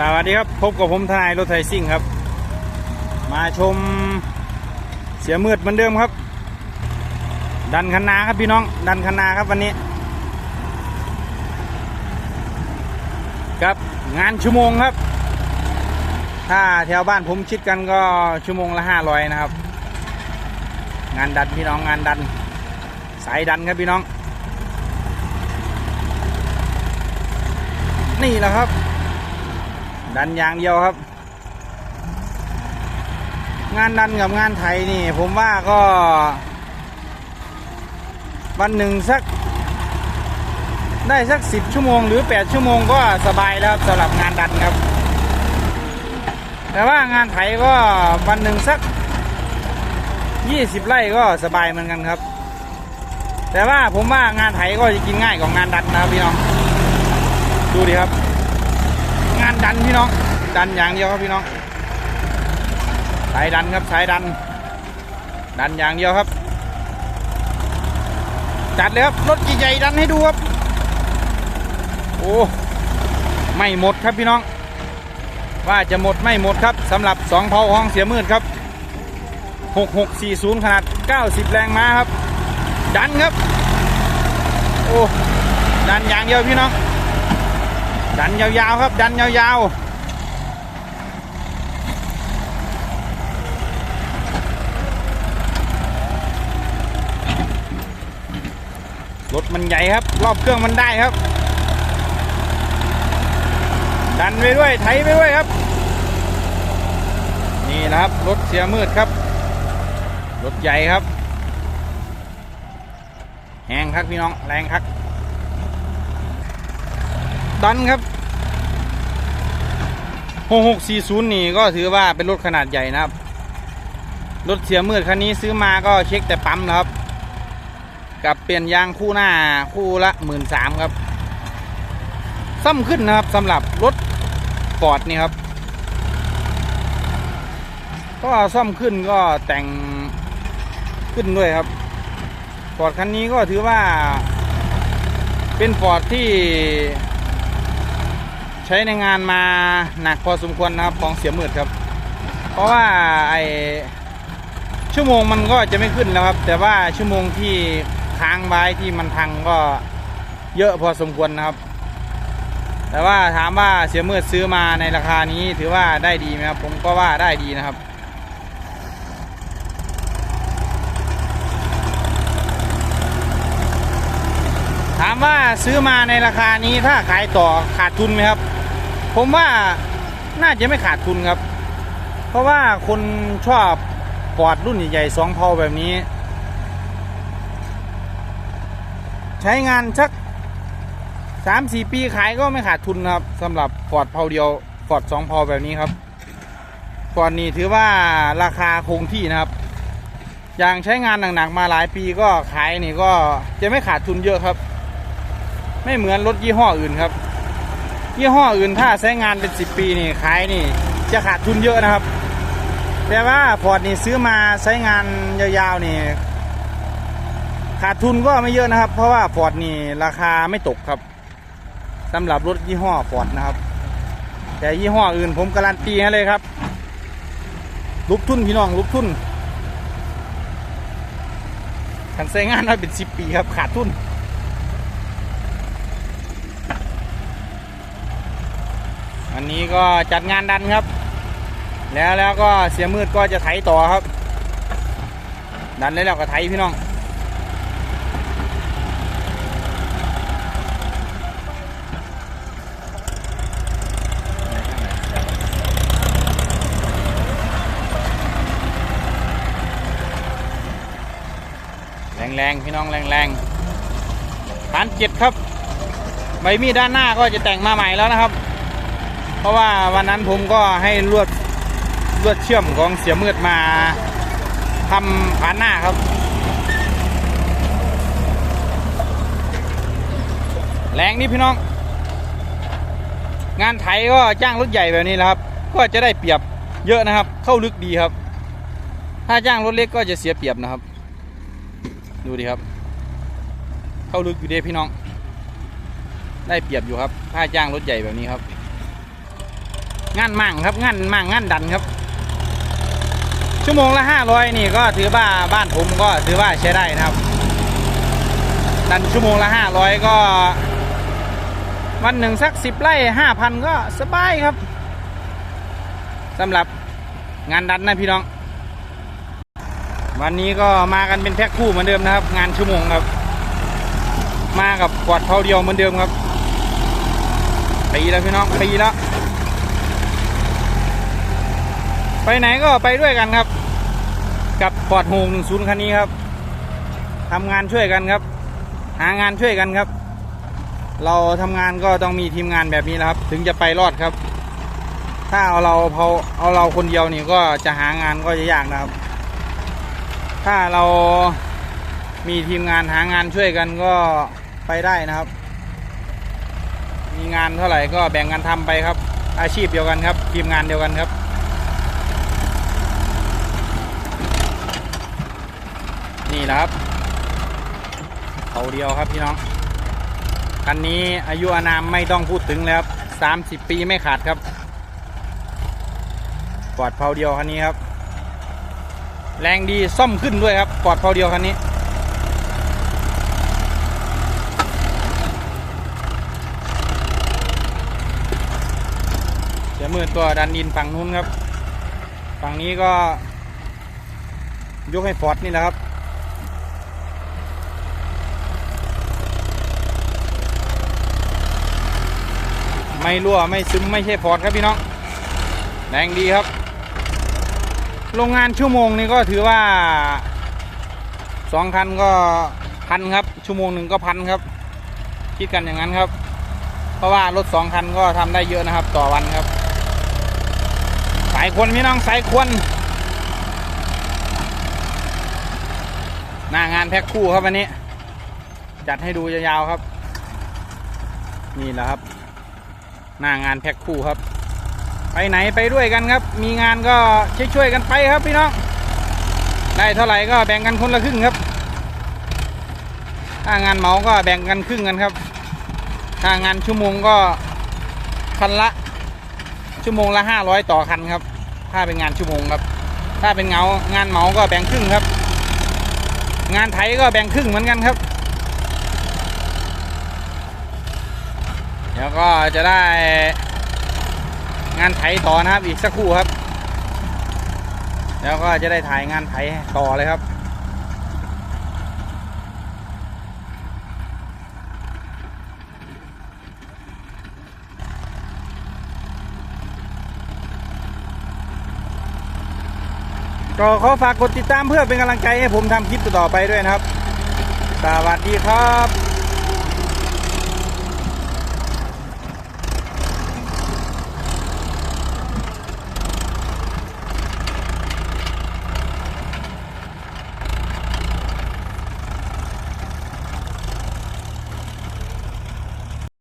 สวัสดีครับพบกับผมทนายรถไทยซิ่งครับ มาชมเสียมืดเหมือนเดิมครับ ดันคันนาครับพี่น้อง ดันคันนาครับวันนี้ครับงานชั่วโมงครับ ถ้าแถวบ้านผมชิดกันก็ชั่วโมงละห้าร้อยนะครับ งานดันพี่น้องงานดัน สายดันครับพี่น้อง นี่แหละครับ ดันอย่างเดียวครับ งานดันกับงานไทยนี่ ผมว่าก็ วันหนึ่งสัก ได้สักสิบชั่วโมงหรือแปดชั่วโมงก็สบายแล้วสำหรับงานดันครับ แต่ว่างานไถก็วันหนึ่งสักยี่สิบไร่ก็สบายเหมือนกันครับ แต่ว่าผมว่างานไถก็จะกินง่ายกว่างานดันนะครับพี่น้องดูดิครับ ดันพี่น้อง ดันอย่างเดียวครับพี่น้องสายดันครับสายดัน ดันอย่างเดียวครับ จัดเลยครับรถใหญ่ๆดันให้ดูครับ โอ้ไม่หมดครับพี่น้อง ว่าจะหมดไม่หมดครับสำหรับสองเผาห้องเสียมืดครับ 6640 ขนาด 90 แรงม้าครับ ดันครับ โอ้ดันอย่างเดียวพี่น้อง ดันยาวๆครับ ดันยาวๆรถมันใหญ่ครับ รอบเครื่องมันได้ครับ ดันไปด้วยไถไปด้วยครับ นี่นะครับรถเสียมืดครับ รถใหญ่ครับ แหงครับพี่น้องแรงครับ ดันครับ6640 นี่ก็ถือว่าเป็นรถขนาดใหญ่นะครับ รถเสียมืดคันนี้ซื้อมาก็เช็คแต่ปั๊มนะครับ กับเปลี่ยนยางคู่หน้าคู่ละหมื่นสามครับ ซ้ำขึ้นนะครับสำหรับรถฟอร์ดนี่ครับ ก็ซ่อมขึ้นก็แต่งขึ้นด้วยครับฟอร์ดคันนี้ก็ถือว่าเป็นฟอร์ดที่ ใช้ในงานมาหนักพอสมควรนะครับของเสียมืดครับ เพราะว่าไอชั่วโมงมันก็จะไม่ขึ้นแล้วครับ แต่ว่าชั่วโมงที่ค้างไว้ที่มันพังก็เยอะพอสมควรนะครับ แต่ว่าถามว่าเสียมืดซื้อมาในราคานี้ถือว่าได้ดีไหมครับผมก็ว่าได้ดีนะครับถามว่าซื้อมาในราคานี้ถ้าขายต่อขาดทุนไหมครับ ผมว่าน่าจะไม่ขาดทุนครับ เพราะว่าคนชอบปอดรุ่นใหญ่ๆสองเพาแบบนี้ ใช้งานสักสามสี่ปีขายก็ไม่ขาดทุนครับสำหรับฟอดเพาเดียวฟอดสองเพาแบบนี้ครับฟอดนี่ถือว่าราคาคงที่นะครับ อย่างใช้งานหนักๆมาหลายปีก็ขายนี่ก็จะไม่ขาดทุนเยอะครับ ไม่เหมือนรถยี่ห้ออื่นครับ ยี่ห้ออื่นถ้าใช้งานเป็นสิบปีนี่ขายนี่ จะขาดทุนเยอะนะครับ แต่ว่าฟอร์ดนี่ซื้อมาใช้งานยาวๆนี่ ขาดทุนก็ไม่เยอะนะครับ เพราะว่าฟอร์ดนี่ราคาไม่ตกครับสำหรับรถยี่ห้อฟอร์ดนะครับ แต่ยี่ห้ออื่นผมการันตีให้เลยครับลุกทุนพี่น้องลุกทุนขันใช้งานมาเป็นสิบปีครับขาดทุน อันนี้ก็จัดงานดันครับ แล้วแล้วก็เสียมืดก็จะไถต่อครับ ดันได้แล้วก็ไถพี่น้องแรงๆพี่น้องแรงๆฐานเจ็ดครับ ใบมีดด้านหน้าก็จะแต่งมาใหม่แล้วนะครับ เพราะว่าวันนั้นผมก็ให้ลวดลวดเชื่อมของเสียมืดมาทำผานหน้าครับ แรงนี่พี่น้อง งานไถก็จ้างรถใหญ่แบบนี้นะครับ ก็จะได้เปรียบเยอะนะครับ เข้าลึกดีครับ ถ้าจ้างรถเล็กก็จะเสียเปรียบนะครับ ดูดิครับ เข้าลึกอยู่เด้พี่น้อง ได้เปรียบอยู่ครับ ถ้าจ้างรถใหญ่แบบนี้ครับ งานมั่งครับงานมั่งงานดันครับ ชั่วโมงละห้าร้อยนี่ก็ถือว่าบ้านผมก็ถือว่าใช้ได้นะครับ ดันชั่วโมงละห้าร้อยก็ วันหนึ่งสักสิบไร่ห้าพันก็สบายครับสำหรับงานดันนะพี่น้อง วันนี้ก็มากันเป็นแพ็คคู่เหมือนเดิมนะครับ งานชั่วโมงครับ มากับกวาดเท่าเดียวเหมือนเดิมครับปีแล้วพี่น้องปีแล้ว ไปไหนก็ไปด้วยกันครับ กับปอดโฮมหนึ่งศูนย์คันนี้ครับทำงานช่วยกันครับ หางานช่วยกันครับ เราทำงานก็ต้องมีทีมงานแบบนี้แหละครับ ถึงจะไปรอดครับ ถ้าเอาเราเผาเอาเราคนเดียวนี่ก็จะหางานก็จะยากนะครับ ถ้าเรามีทีมงานหางานช่วยกันก็ไปได้นะครับ มีงานเท่าไหร่ก็แบ่งกันทำไปครับ อาชีพเดียวกันครับ ทีมงานเดียวกันครับ นะครับเขาเดียวครับพี่น้อง คันนี้อายุอานามไม่ต้องพูดถึงแล้วครับสามสิบปีไม่ขาดครับปลอดเผาเดียวคันนี้ครับ แรงดีซ่อมขึ้นด้วยครับปลอดเผาเดียวคันนี้เดี๋ยวมืดก็ดันดินฝั่งนู้นครับ ฝั่งนี้ก็ยกให้ฟอร์ดนี่แหละครับ ไม่รั่วไม่ซึมไม่ใช่ฟอร์ดครับพี่น้องแรงดีครับ โรงงานชั่วโมงนี้ก็ถือว่าสองคันก็พันครับ ชั่วโมงหนึ่งก็พันครับ คิดกันอย่างนั้นครับ เพราะว่ารถสองคันก็ทำได้เยอะนะครับ ต่อวันครับ สายควนพี่น้องสายควนหน้างานแพ็คคู่ครับวันนี้ จัดให้ดูยาวๆครับ นี่แหละครับ หน้างานแพ็คคู่ครับ ไปไหนไปด้วยกันครับ มีงานก็ช่วยๆกันไปครับพี่น้องได้เท่าไหร่ก็แบ่งกันคนละครึ่งครับ ถ้างานเหมาก็แบ่งกันครึ่งกันครับ ถ้างานชั่วโมงก็คันละชั่วโมงละห้าร้อยต่อคันครับ ถ้าเป็นงานชั่วโมงครับ ถ้าเป็นเงางานเหมาก็แบ่งครึ่งครับ งานไถก็แบ่งครึ่งเหมือนกันครับ ดี๋ยวก็จะได้งานไถต่อนะครับอีกสักครู่ครับ แล้วก็จะได้ถ่ายงานไถต่อเลยครับ ก็ขอฝากกดติดตามเพื่อเป็นกำลังใจให้ผมทำคลิปต่อไปด้วยนะครับ สวัสดีครับ